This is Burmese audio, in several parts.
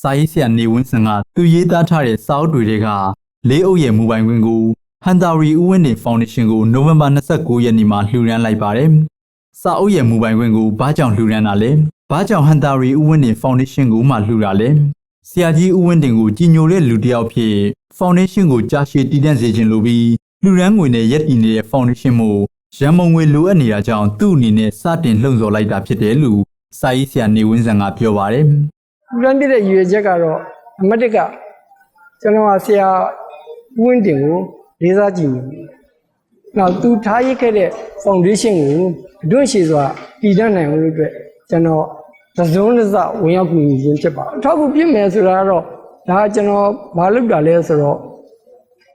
စာရေးဆရာနေဝင်းစံကသူရေးသားထားတဲ့စာအုပ်တွေထဲကလေးအုပ်ရဲ့မူပိုင်ခွင့်ကိုဟန်တာရီဦးဝင်းနေဖောင်ဒေးရှင်းကိုနိုဝင်ဘာ29ရက်နေ့မှာလှူဒန်းလိုက်ပါတယ်။စာအုပ်ရဲ့မူပိုင်ခွင့်ကိုဘာကြောင့်လှူဒန်းတာလဲ။ဘာကြောင့်ဟန်တာရီဦးဝင်းနေဖောင်ဒေးရှင်းကိုမှလှူတာလဲ။ဆရာကြီးဦးဝင်းတင်ကိုကြီးညိုတဲ့လူတစ်ယောက်ဖြစ်ဖောင်ဒေးရှင်းကိုကြာရှည်တည်တံ့စေခြင်းလိုပြီးလှူဒန်းငွေနဲ့ရက်တည်နေတဲ့ဖောင်ဒေးရှင်းမို့ရန်မုံငွေလိုအပ်နေတာကြောင့်သူ့အနေနဲ့စတင်လှုံ့ဆော်လိုက်တာဖြစ်တယ်လို့စာရေးဆရာနေဝင်းစံကပြောပါတယ်။ လူရန်ပြည့်တဲ့ရည်ရွယ်ချက်ကတော့အမတ်တက်ကကျွန်တော်ကဆရာဦးဝင်းတင်ကိုလေးစားကြည့်နေတယ်။နောက်သူထားရခဲ့တဲ့ foundation ကိုအတွန့်ရှိစွာတည်တတ်နိုင်ဖို့အတွက်ကျွန်တော်သစုံတစ်စဝင်ရောက်ကူညီခြင်းဖြစ်ပါတယ်။အထောက်အကူပြည့်မယ်ဆိုတာကတော့ဒါကကျွန်တော်မလုပ်တာလဲဆိုတော့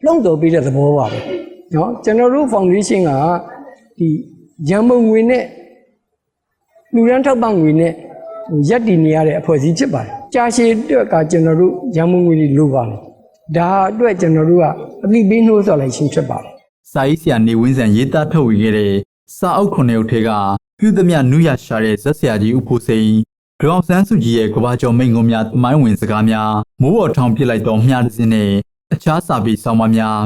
လုံတော်ပေးတဲ့သဘောပါပဲ။နော်ကျွန်တော်တို့ foundation ကဒီရန်မုံငွေနဲ့လူရန်ထောက်ပံ့ငွေနဲ့ဟို ရက်တည်နေရတဲ့အဖွဲ့အစည်းဖြစ်ပါတယ်။ကြာရှည်အတွက်ကကျွန်တော်တို့ရန်မုံငွေတွေလိုပါတယ်။ဒါအတွက်ကျွန်တော်တို့ကအသိပေးနှိုးဆော်လိုက်ခြင်းဖြစ်ပါတယ်စာရေးဆရာနေဝင်းစံရေးသားထုတ်ဝေခဲ့တဲ့စာအုပ်ခုနှစ်အုပ်ထဲကပြုသမျှနုရရှာတဲ့ဇက်ဆရာကြီးဦးဖို့စိန်ဒေါအောင်ဆန်းစုကြည်ရဲ့ကဘာကျော်မိန်ကုန်းများတမိုင်းဝင်စကားများမိုးပေါ်ထောင်ပစ်လိုက်သောမြားတစ်စင်းနဲ့အခြားစာပေဆောင်းပါးများ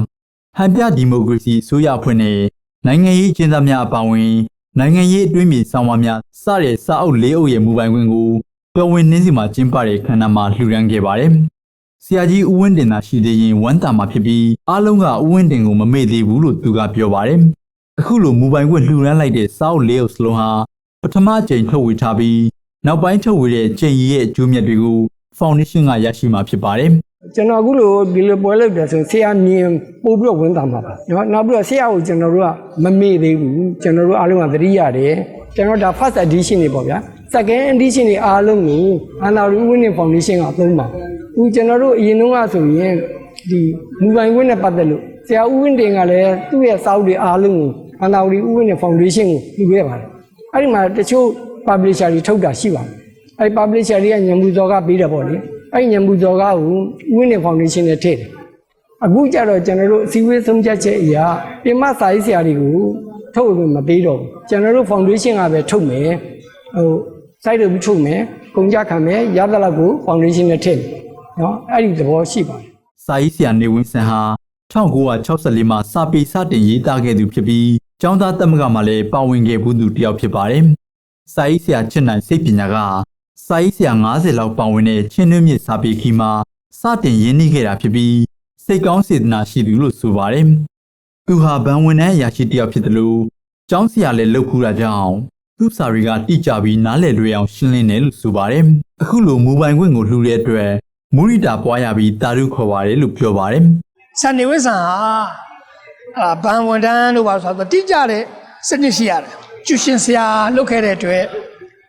ဟန်ပြဒီမိုကရေစီအစိုးရအဖွဲ့နဲ့နိုင်ငံရေးအကျဉ်းသားများအပါအဝင် နိုင်ငံရေးအတွင်းမြေဆောင်းပါးများစတဲ့စာအုပ်လေးအုပ်ရဲ့မူပိုင်ခွင့်ကိုတော်ဝင်နှင်းစီမှာကျင်းပတဲ့ခန္ဓာမှာလှူဒန်းခဲ့ပါတယ်။ဆရာကြီးဦးဝင်းတင်သာရှိသေးရင်ဝမ်းတာမှာဖြစ်ပြီးအားလုံးကဦးဝင်းတင်ကိုမမေ့သေးဘူးလို့သူကပြောပါတယ်။အခုလိုမူပိုင်ခွင့်လှူဒန်းလိုက်တဲ့စာအုပ်လေးအုပ်စလုံးဟာပထမအကြိမ်ထုတ်ဝေထားပြီးနောက်ပိုင်းထုတ်ဝေတဲ့ကျင့်ရည်ရဲ့အကျိုးမြတ်တွေကိုဖောင်ဒေးရှင်းကရရှိမှာဖြစ်ပါတယ်။ ကျွန်တော်အခုလိုဒီလိုပွဲလုပ်တယ်ဆိုရင်ဆရာမြင်ပို့ပြီးတော့ဝန်တာမှာပါ။နော်နောက်ပြီးတော့ဆရာကိုကျွန်တော်တို့ကမမေ့သေးဘူး။ကျွန်တော်တို့အားလုံးကသတိရတယ်။ကျွန်တော်ဒါ first edition တွေပေါ့ဗျာ။ second edition တွေအားလုံးကိုအနာရီဝင်းနေ foundation ကအသုံးပါ။အခုကျွန်တော်တို့အရင်တုန်းကဆိုရင်ဒီမူပိုင်ခွင့်နဲ့ပတ်သက်လို့ဆရာဦးဝင်းတင်ကလည်းသူ့ရဲ့စာအုပ်တွေအားလုံးကိုအနာရီဦးဝင်းနေ foundation ကိုပြုခဲ့ပါတယ်။အဲ့ဒီမှာတချို့ publisher တွေထုတ်တာရှိပါတယ်။အဲ့ဒီ publisher တွေကညံမှုဇော်ကပေးတယ်ပေါ့လေ။ အဲ့ဒီညံမှုဇော်ကကိုဦးဝင်းနေ foundation နဲ့ထည့်တယ်။အခုကြတော့ကျွန်တော်တို့အစည်းအဝေးဆုံးဖြတ်ချက်အရာပြင်မစာရေးဆရာတွေကိုထုတ်ဝေမပေးတော့ဘူးကျွန်တော်တို့ foundation ကပဲထုတ်မယ်ဟို site တွေထုတ်မယ်ကုန်ကြခံမယ်ရသလောက်ကို foundation နဲ့ထည့်မယ်နော်အဲ့ဒီသဘောရှိပါတယ်။စာရေးဆရာနေဝင်းစံဟာ1964မှာစာပေစတင်ရေးသားခဲ့သူဖြစ်ပြီးကျောင်းသားတက်မကမှာလည်းပါဝင်ခဲ့ဘူးသူတစ်ယောက်ဖြစ်ပါတယ်။စာရေးဆရာချစ်နိုင်စိတ်ပညာက စာရေးဆရာ90လောက်ပါဝင်တဲ့ချင်းနှင်းမြစ်စာပေခီမှာစတင်ရင်းနှီးခဲ့တာဖြစ်ပြီးစိတ်ကောင်းစေတနာရှိသူလို့ဆိုပါတယ်။သူဟာဗန်ဝင်နှန်းအရာရှိတစ်ယောက်ဖြစ်တယ်လို့ကျောင်းဆရာလည်းလုပ်ခူးတာကြောင့်သူ့စာတွေကတိကျပြီးနားလည်လွယ်အောင်ရှင်းလင်းတယ်လို့ဆိုပါတယ်။အခုလိုမူပိုင်ခွင့်ကိုလှူတဲ့အတွက်မူရိတာပွားရပြီးတာရုခေါ်ပါတယ်လို့ပြောပါတယ်။စံနေဝိဆန်ဟာအာဘန်ဝန်တန်းလို့ပါဆိုတော့တိကျတဲ့စနစ်ရှိရတယ်ကျူရှင်ဆရာလုပ်ခဲ့တဲ့အတွက်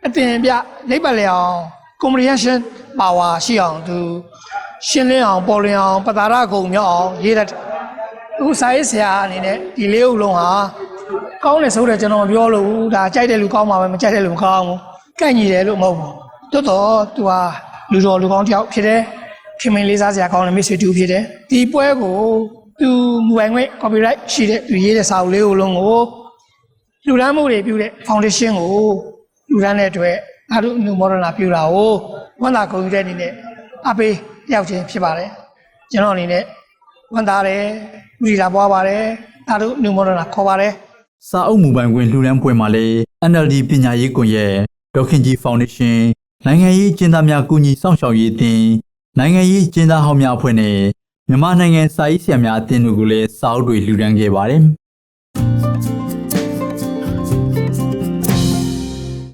အတင်ပြလိပ်ပတ်လျောင် comprehension power ရှိအောင်သူရှင်းလင်းအောင်ပေါ်လင်းအောင်ပတာရကုံမြောက်အောင်ရေးတတ်တယ်အခုစာရေးဆရာအနေနဲ့ဒီလေးဥလုံးဟာကောင်းတယ်ဆိုတော့ကျွန်တော်မပြောလို့ဘူးဒါကြိုက်တဲ့လူကောင်းပါပဲမကြိုက်တဲ့လူမကောင်းဘူးကန့်ညီတယ်လို့မဟုတ်ဘူးတော်တော်သူဟာလူတော်လူကောင်းတစ်ယောက်ဖြစ်တယ်ခင်မင်းလေးစားစရာကောင်းတဲ့မိတ်ဆွေတူဖြစ်တယ်ဒီပွဲကိုသူမူပိုင်ခွင့် copyright ရှိတဲ့သူရေးတဲ့စာအုပ်လေးကိုလုံးကိုလူရမ်းမှုတွေပြုတဲ့ foundation ကိုလူ ရမ်းတဲ့အတွက်အားလုံးအနုမောဒနာပြုတာကိုဝန်တာကုန်ယူတဲ့အနေနဲ့အပေးရောက်ခြင်းဖြစ်ပါတယ်ကျွန်တော်အနေနဲ့ဝန်တာတယ်ဝီလာပွားပါတယ်အားလုံးအနုမောဒနာခေါ်ပါတယ်စာအုပ်မူပိုင်ခွင့်လှူဒန်းပွဲမှာလည်း NLD ပညာရေးကွန်ရက်ဒေါခင်ကြီးဖောင်ဒေးရှင်းနိုင်ငံရေးအကျဉ်းသားများကူညီစောင့်ရှောက်ရေးအသင်းနိုင်ငံရေးအကျဉ်းသားဟောင်းများအဖွဲ့နဲ့မြန်မာနိုင်ငံစာရေးဆရာများအသင်းတို့ကလည်းစာအုပ်တွေလှူဒန်းခဲ့ပါတယ်